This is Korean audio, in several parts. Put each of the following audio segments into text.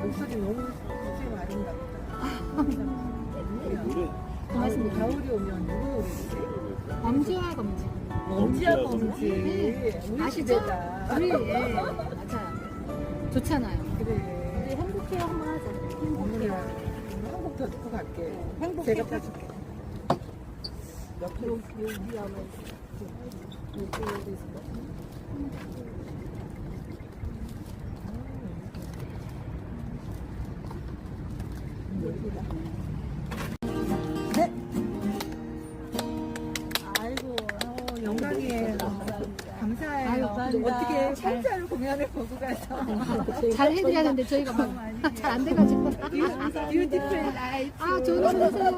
목소리 너무 굉장히 아름답다. 고맙습니다. 가을이 오면 누구 노래지? 범지와 검지. 범지. 네. 우리 아시죠? 시대다. 우리 예, 맞아. 좋잖아요. 그래. 우리 행복해요 한번 하자. 오늘 한곡 더 듣고 갈게. 행복해. 제가 봐줄게. 옆에 여기 아마 이쪽에 있을 것 같은데. 네. 아이고 어, 영광이에요. 감사해요. 아유, 감사합니다. 어떻게 살짝 공연을 보고 가서 잘 해드려야 되는데 저희가 잘안 돼가지고. 뷰티풀 라이프. 아, 좋은 하루 되세요.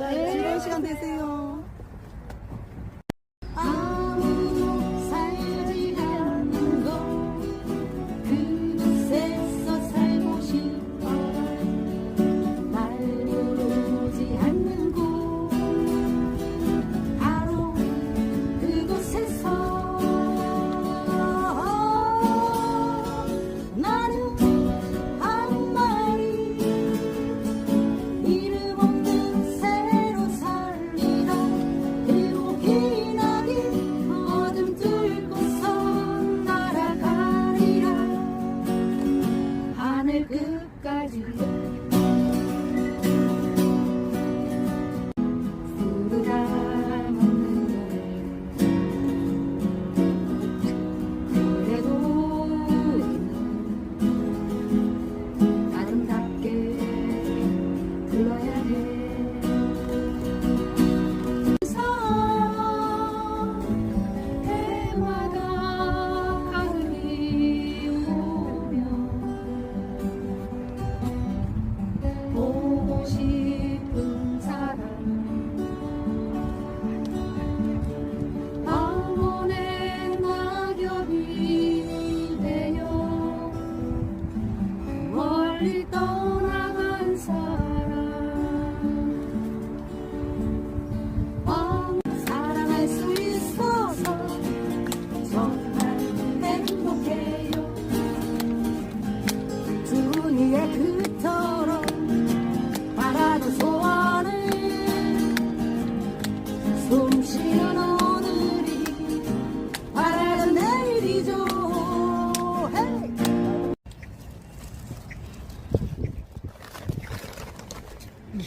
네. 즐거운 시간 되세요.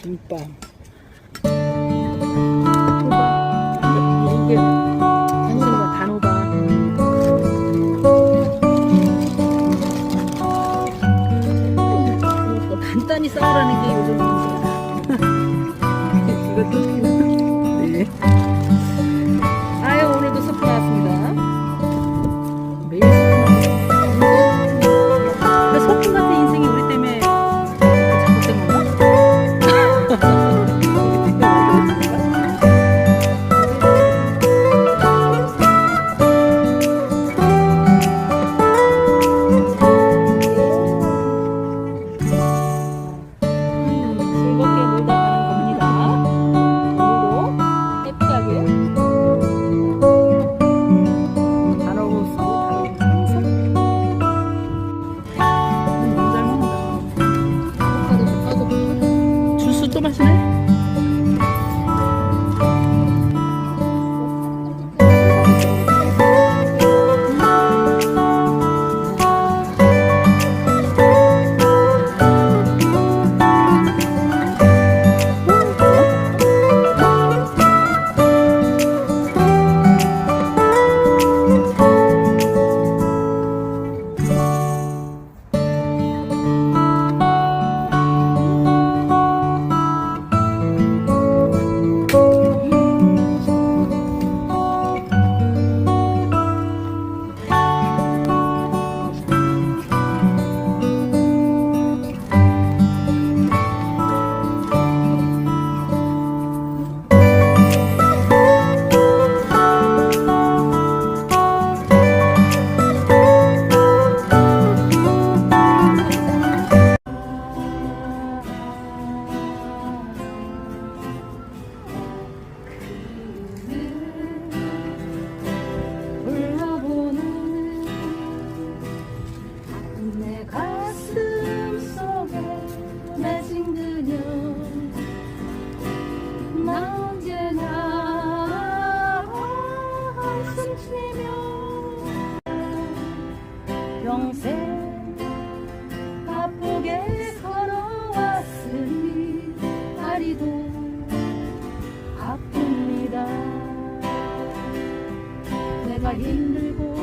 김밥. 이게 단호박. 이거 간단히 싸우라는 게 요즘 평생 바쁘게 걸어왔으니 다리도 아픕니다. 내가 힘들고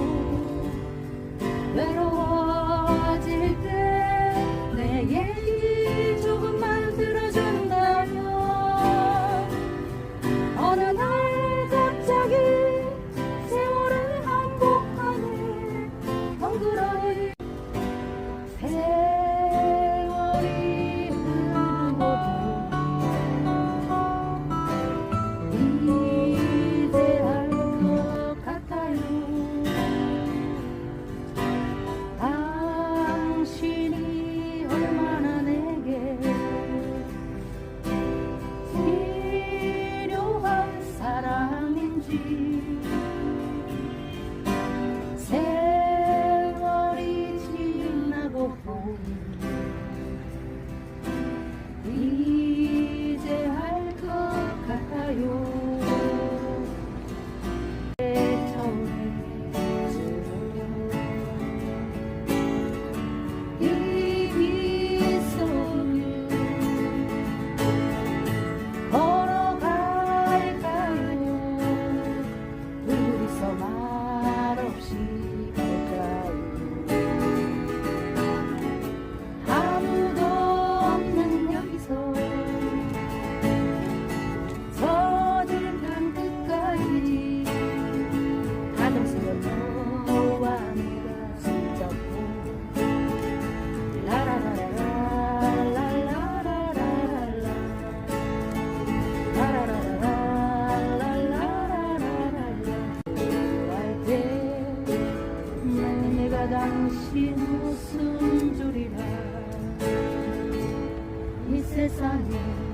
三年。